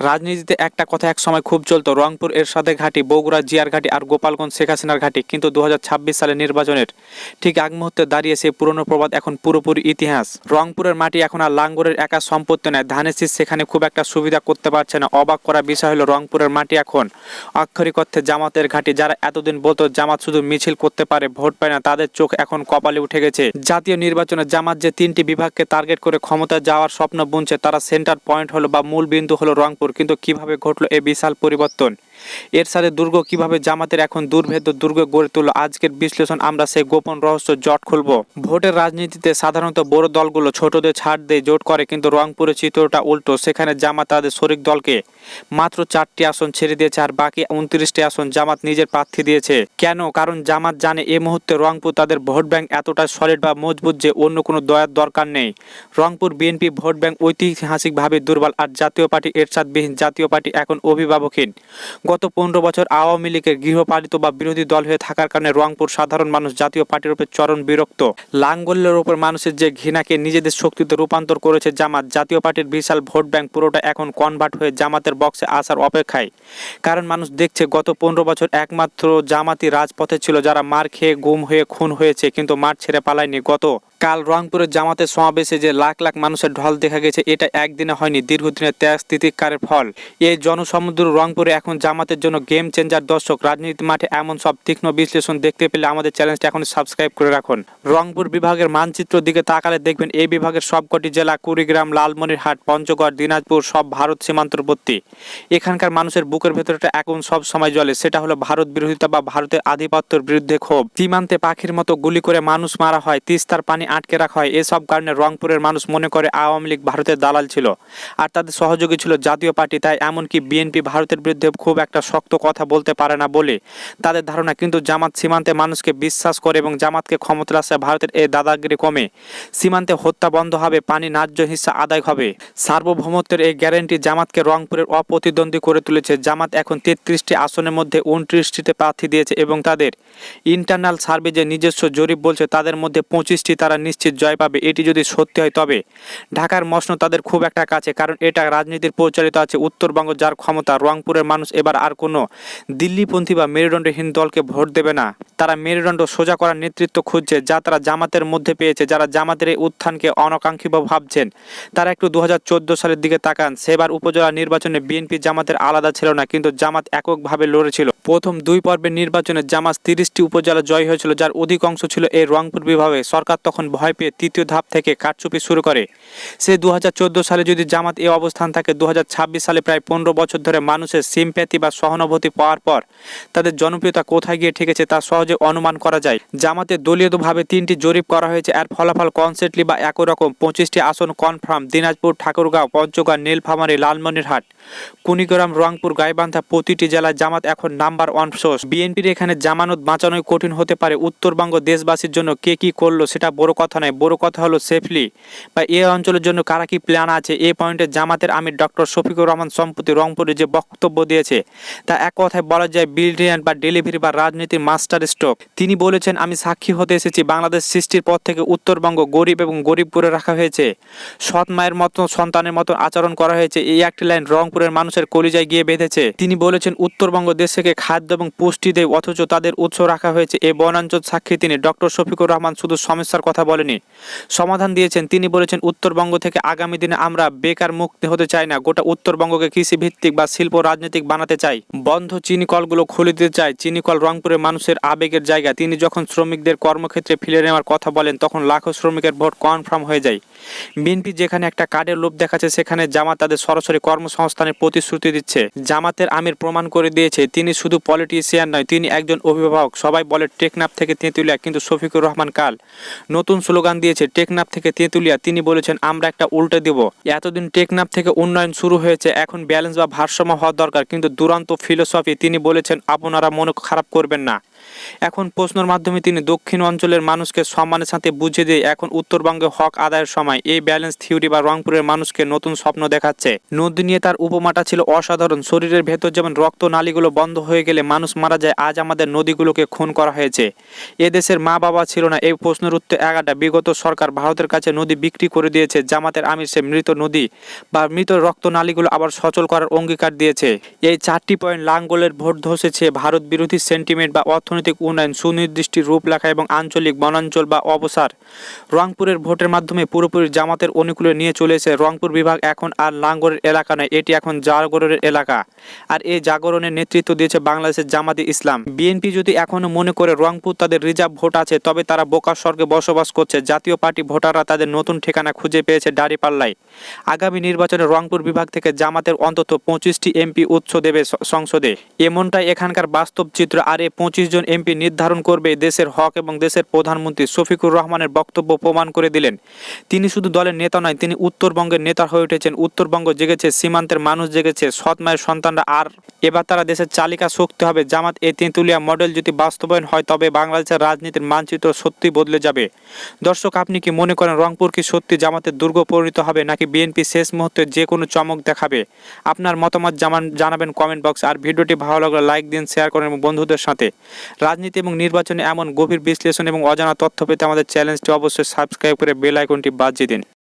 রাজনীতিতে একটা কথা এক সময় খুব চলতো, রংপুর, এরশাদের ঘাঁটি, বগুড়া, জিয়ার ঘাঁটি আর গোপালগঞ্জ শেখ হাসিনার ঘাঁটি। কিন্তু দু সালে নির্বাচনের ঠিক আগ মুহূর্তে দাঁড়িয়ে সেই পুরনো প্রবাদ এখন পুরোপুরি ইতিহাস। রংপুরের মাটি এখন আর লাঙ্গরের একা সম্পত্তি নয়। ধানের শীষ সেখানে খুব একটা সুবিধা করতে পারছে না। অবাক করা বিষয় হলো রংপুরের মাটি এখন। আক্ষরিক অর্থে জামাতের ঘাঁটি। যারা এতদিন বলতো জামাত শুধু মিছিল করতে পারে, ভোট পায় না, তাদের চোখ এখন কপালে উঠে গেছে। জাতীয় নির্বাচনে জামাত যে তিনটি বিভাগকে টার্গেট করে ক্ষমতায় যাওয়ার স্বপ্ন বুনছে, তারা সেন্টার পয়েন্ট হলো বা মূল বিন্দু হলো রংপুর। কিন্তু কীভাবে ঘটলো এই বিশাল পরিবর্তন? এর সাথে দুর্গ কীভাবে জামাতের এখন দুর্ভেদ্য দুর্গ গড়ে তুললো? আজকের বিশ্লেষণ, আমরা সেই গোপন রহস্য জট খুলব। ভোটের রাজনীতিতে সাধারণত বড় দলগুলো ছোটদের ছাড় দিয়ে জোট করে, কিন্তু রংপুরের চিত্রটা উল্টো। সেখানে জামাত তাদের শরিক দলকে মাত্র চারটি আসন ছেড়ে দিয়েছে আর বাকি উনত্রিশটি আসন জামাত নিজের প্রার্থী দিয়েছে। কেন? কারণ জামাত জানে এ মুহূর্তে রংপুর তাদের ভোট ব্যাংক এতটা সলিড বা মজবুত যে অন্য কোনো দয়ার দরকার নেই। রংপুর বিএনপি ভোট ব্যাংক ঐতিহাসিকভাবে দুর্বল আর জাতীয় পার্টি এরশাদবিহীন জাতীয় পার্টি এখন অভিভাবকহীন। গত পনেরো বছর আওয়ামী লীগের গৃহপালিত বা বিরোধী দল হয়ে থাকার কারণে রংপুর সাধারণ মানুষ জাতীয় পার্টির উপর চরম বিরক্ত। লাঙ্গলের উপর মানুষের যে ঘৃণাকে নিজেদের শক্তিতে রূপান্তর করেছে জামাত, জাতীয় পার্টির বিশাল ভোট ব্যাংক পুরোটা এখন কনভার্ট হয়ে জামাতের বক্সে আসার অপেক্ষায়। কারণ মানুষ দেখছে গত পনেরো বছর একমাত্র জামাতি রাজপথে ছিল যারা মার খেয়ে গুম হয়ে খুন হয়েছে, কিন্তু মাঠ ছেড়ে পালায়নি। গত কাল রংপুরের জামাতের সমাবেশে যে লাখ লাখ মানুষের ঢল দেখা গেছে, এটা একদিনে হয়নি, দীর্ঘদিনের ত্যাগ স্থিতিকারের ফল। এই জনসমুদ্র রংপুরে এখন জামাতের জন্য গেম চেঞ্জার দর্শক। রাজনীতি মাঠে এমন সব তীক্ষ্ণ বিশ্লেষণ দেখতে পেলে আমাদের চ্যানেলটা এখন সাবস্ক্রাইব করে রাখুন। রংপুর বিভাগের মানচিত্র দিকে তাকালে দেখবেন, এই বিভাগের সবকটি জেলা কুড়িগ্রাম, লালমনিরহাট, পঞ্চগড়, দিনাজপুর, সব ভারত সীমান্তবর্তী। এখানকার মানুষের বুকের ভেতরটা এখন সব সময় জ্বলে সেটা হলো ভারত বিরোধিতা বা ভারতের আধিপত্যের বিরুদ্ধে ক্ষোভ। সীমান্তে পাখির মতো গুলি করে মানুষ মারা হয়, তিস্তার পানি আটকে রাখা হয়। এসব কারণে রংপুরের মানুষ মনে করে আওয়ামী লীগ ভারতের দালাল ছিল। আর তাদের সহযোগী ছিল জাতীয় পার্টি, তাই এমনকি বিএনপি ভারতের বিরুদ্ধে খুব একটা শক্ত কথা বলতে পারে না বলে তাদের ধারণা। কিন্তু জামাত সীমান্তে মানুষকে বিশ্বাস করে এবং জামাতকে ক্ষমতা আসে ভারতের এই দাদাগিরি কমে। সীমান্তে হত্যা বন্ধ হবে, পানি ন্যায্য হিসা আদায় হবে। সার্বভৌমত্বের এই গ্যারেন্টি জামাতকে রংপুরের অপ্রতিদ্বন্দ্বী করে তুলেছে। জামাত এখন তেত্রিশটি আসনের মধ্যে উনত্রিশটিতে প্রার্থী দিয়েছে এবং তাদের ইন্টারনাল সার্ভে যে নিজস্ব জরিপ বলছে, তাদের মধ্যে পঁচিশটি তারা নিশ্চিত জয় পাবে, এটি যদি সত্যি হয় তবে ঢাকার মসন তাদের খুব একটা কাছে, কারণ এটা রাজনীতির পরিচালিত আছে উত্তরবঙ্গ যার ক্ষমতা, রংপুরের মানুষ এবার আর কোনো দিল্লিপন্থী বা মেরুদণ্ডহীন দলকে ভোট দেবে না। তারা মেরুদণ্ড সোজা করার নেতৃত্ব খুঁজছে, যা তারা জামাতের মধ্যে পেয়েছে, যারা জামাতের এই উত্থানকে অনাকাঙ্ক্ষিত ভাবছেন। তারা একটু দু হাজার চোদ্দ সালের দিকে তাকান, সেবার উপজেলা নির্বাচনে বিএনপি জামাতের আলাদা ছিল না, কিন্তু জামাত এককভাবে লড়েছিল। প্রথম দুই পর্বের নির্বাচনে জামাত তিরিশটি উপজেলা জয় হয়েছিল, যার অধিকাংশ ছিল এই রংপুর বিভাগে। সরকার তখন ভয় পেয়ে তৃতীয় ধাপ থেকে কারচুপি শুরু করে। সে দু হাজার চোদ্দ সালে যদি জামাত এ অবস্থান থাকে, দুহাজার ছাব্বিশ সালে প্রায় পনেরো বছর ধরে মানুষের সিম্প্যাথি বা সহানুভূতি পাওয়ার পর তাদের জনপ্রিয়তা কোথায় গিয়ে ঠেকেছে তা সহজে অনুমান করা যায়। জামাতের দলীয়ভাবে তিনটি জরিপ করা হয়েছে। এর ফলাফল কনসেন্টলি বা একই রকম পঁচিশটি আসন কনফার্ম দিনাজপুর, ঠাকুরগাঁও, পঞ্চগড়, নীলফামারী, লালমনিরহাট, কুনিগ্রাম, রংপুর, গাইবান্ধা প্রতিটি জেলায় জামাত এখন নাম্বার ওয়ান সোর্স বিএনপির এখানে জামানত বাঁচানোই কঠিন হতে পারে। উত্তরবঙ্গ দেশবাসীর জন্য কে কি করল সেটা বড় কথা নয়, বড় কথা হলো সেফলি বা এই অঞ্চলের জন্য কারা কি প্ল্যান আছে? এই পয়েন্টে জামাতের আমির ডক্টর শফিকুর রহমান সম্প্রতি রংপুরে যে বক্তব্য দিয়েছে, তা এক কথায় বলা যায় বিলিয়ন বা ডেলিভারি বা রাজনীতির মাস্টার স্ট্রোক তিনি বলেছেন, আমি সাক্ষী হতে এসেছি, বাংলাদেশ সৃষ্টির পর থেকে উত্তরবঙ্গ গরিব এবং গরিব করে রাখা হয়েছে। সৎ মায়ের মতো, সন্তানের মতো আচরণ করা হয়েছে। এই একটি লাইন রংপুরের মানুষের কলিজায় গিয়ে বেঁধেছে। তিনি বলেছেন, উত্তরবঙ্গ দেশ থেকে খাদ্য এবং পুষ্টি দেয়, অথচ তাদের উৎস রাখা হয়েছে। এই বনাঞ্চল সাক্ষী তিনি। ডক্টর শফিকুর রহমান শুধু সমস্যার কথা বলেনি। সমাধান দিয়েছেন। তিনি বলেছেন, উত্তরবঙ্গ থেকে আগামী দিনে আমরা বেকার মুক্তি হতে চাই না। গোটা উত্তরবঙ্গকে কৃষি ভিত্তিক বা শিল্প রাজনৈতিক বানাতে চাই। বন্ধ চিনি কলগুলো খুলে দিতে চাই। চিনি কল রংপুরের মানুষের আবেগের জায়গা। তিনি যখন শ্রমিকদের কর্মক্ষেত্রে ফিরে নেওয়ার কথা বলেন, তখন লাখো শ্রমিকের ভোট কনফার্ম হয়ে যায়। বিএনপি যেখানে একটা কার্ডের লোভ দেখাচ্ছে, সেখানে জামাত তাদের সরাসরি কর্মসংস্থানের প্রতিশ্রুতি দিচ্ছে। জামাতের আমির প্রমাণ করে দিয়েছে, তিনি শুধু পলিটিশিয়ান নয়, তিনি একজন অভিভাবক। সবাই বলে, টেকনাফ থেকে তেঁতুলিয়া, কিন্তু শফিকুর রহমান কাল। নতুন স্লোগান দিয়েছে টেকনাফ থেকে তেঁতুলিয়া। তিনি বলেছেন, আমরা একটা উল্টে দেব। এতদিন টেকনাফ থেকে উন্নয়ন শুরু হয়েছে, এখন ব্যালেন্স বা ভারসাম্য হওয়া দরকার। কিন্তু দুরন্ত ফিলোসফি, তিনি বলেছেন, আপনারা মনে খারাপ করবেন না। এখন প্রশ্নের মাধ্যমে তিনি দক্ষিণ অঞ্চলের মানুষকে সম্মানের সাথে বুঝিয়ে দিয়ে এখন উত্তরবঙ্গে হক আদায়ের সময় এই ব্যালেন্স থিওরি বা রংপুরের মানুষকে নতুন স্বপ্ন দেখাচ্ছে। নদী নিয়ে তার উপমাটা ছিল অসাধারণ। শরীরের ভেতর যেমন রক্ত নালীগুলো বন্ধ হয়ে গেলে মানুষ মারা যায়, আজ আমাদের নদীগুলোকে খুন করা হয়েছে। এ দেশের মা বাবা ছিল না এই প্রশ্নের উত্তর এগারোটা। বিগত সরকার ভারতের কাছে নদী বিক্রি করে দিয়েছে, জামাতের আমির সে মৃত নদী বা মৃত রক্ত নালীগুলো আবার সচল করার অঙ্গীকার দিয়েছে। এই চারটি পয়েন্ট লাঙ্গলের ভোট ধসেছে ভারত বিরোধী সেন্টিমেন্ট বা অর্থনৈতিক উন্নয়ন, সুনির্দিষ্ট রূপলেখা এবং আঞ্চলিক বনাঞ্চল বা অবসার। রংপুরের ভোটের মাধ্যমে পুরোপুরি জামাতের অনুকূলে নিয়ে চলেছে রংপুর বিভাগ এখন আর লাঙ্গলের এলাকা নয়, এটি এখন জাগরণের এলাকা। আর এই জাগরণের নেতৃত্ব দিয়েছে বাংলাদেশের জামাতি ইসলাম। বিএনপি যদি এখনও মনে করে রংপুর তাদের রিজার্ভ ভোট আছে, তবে তারা বোকার স্বর্গে বসবাস করছে। জাতীয় পার্টি ভোটাররা তাদের নতুন ঠিকানা খুঁজে পেয়েছে দাঁড়িপাল্লায়। আগামী নির্বাচনে রংপুর বিভাগ থেকে জামাতের অন্তত পঁচিশটি এমপি উৎস দেবে সংসদে। এমনটাই এখানকার বাস্তব চিত্র। আর এই পঁচিশ জন এমপি নির্ধারণ করবে দেশের হক এবং দেশের প্রধানমন্ত্রী শফিকুর রহমানের বক্তব্য প্রমাণ করে দিলেন। তিনি শুধু দলের নেতা নয়, তিনি উত্তরবঙ্গের নেতা হয়ে উঠেছেন। উত্তরবঙ্গ জেগেছে, সীমান্তের মানুষ জেগেছে। সৎ মায়ের সন্তানরা আর এবার তারা দেশের চালিকা শক্তি হবে। জামাত এ তেঁতুলিয়া মডেল যদি বাস্তবায়ন হয়, তবে বাংলাদেশের রাজনীতির মানচিত্র সত্যি বদলে যাবে। দর্শক, আপনি কি মনে করেন, রংপুর কি সত্যি জামাতের দুর্গ পরিণত হবে, নাকি বিএনপি শেষ মুহূর্তে যে কোনো চমক দেখাবে? আপনার মতামত জানাবেন কমেন্ট বক্স। আর ভিডিওটি ভালো লাগলে লাইক দিন, শেয়ার করেন এবং বন্ধুদের সাথে। রাজনীতি এবং নির্বাচনে এমন গভীর বিশ্লেষণ এবং অজানা তথ্য পেতে আমাদের চ্যানেলটি অবশ্যই সাবস্ক্রাইব করে বেল আইকনটি বাজিয়ে দিন।